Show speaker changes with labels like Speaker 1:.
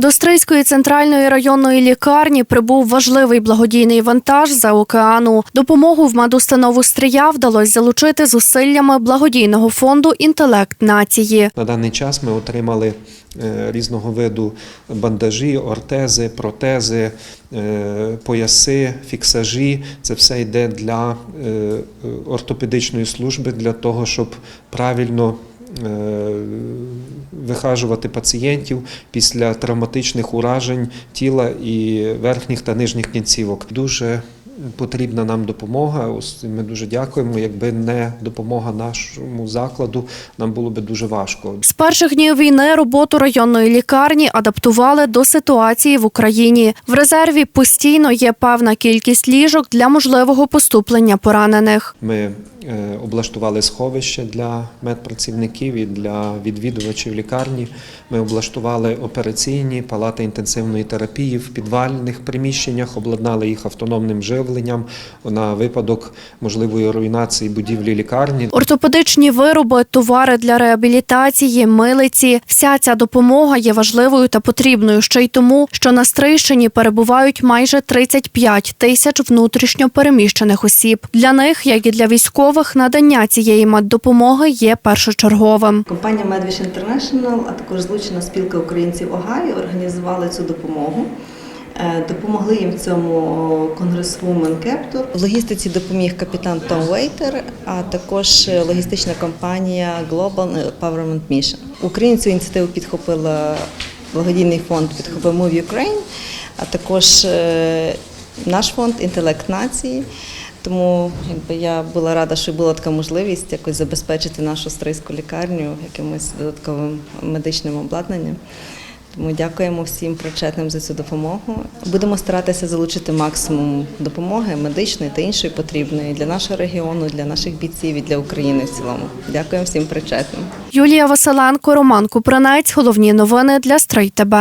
Speaker 1: До Стрийської центральної районної лікарні прибув важливий благодійний вантаж за океану. Допомогу в медустанову Стрия вдалося залучити зусиллями благодійного фонду Інтелект нації.
Speaker 2: На даний час ми отримали е, різного виду бандажі, ортези, протези, е, пояси, фіксажі. Це все йде для е, ортопедичної служби для того, щоб правильно. Е, Вихажувати пацієнтів після травматичних уражень тіла і верхніх та нижніх кінцівок. Дуже потрібна нам допомога. Ось Ми дуже дякуємо. Якби не допомога нашому закладу, нам було би дуже важко.
Speaker 1: З перших днів війни роботу районної лікарні адаптували до ситуації в Україні. В резерві постійно є певна кількість ліжок для можливого поступлення поранених.
Speaker 2: Ми е, облаштували сховище для медпрацівників і для відвідувачів лікарні. Ми облаштували операційні палати інтенсивної терапії в підвальних приміщеннях, обладнали їх автономним живленням на випадок можливої руйнації будівлі лікарні.
Speaker 1: Ортопедичні вироби, товари для реабілітації, милиці. Вся ця допомога є важливою та потрібною ще й тому, що на Стрийщині перебувають майже 35 тисяч внутрішньо переміщених осіб. Для них, як і для військових, надання цієї меддопомоги є першочерговим.
Speaker 3: Компанія Medwish International, а також злучена спілка українців Огайо організували цю допомогу. Е, Допомогли їм в цьому конгресвумен Кептор. В логістиці допоміг капітан Том Вейтер, а також логістична компанія Global Empowerment Mission. Україні цю ініціативу підхопила благодійний фонд підхопив Move Ukraine, а також е, наш фонд Інтелект нації. Тому якби я була рада, що була така можливість якось забезпечити нашу стрийську лікарню якимось додатковим медичним обладнанням. Тому дякуємо всім причетним за цю допомогу. Будемо старатися залучити максимум допомоги медичної та іншої потрібної для нашого регіону, для наших бійців і для України в цілому. Дякуємо всім причетним.
Speaker 1: Юлія Василенко, Роман Купранець. Головні новини для Стрий ТБ.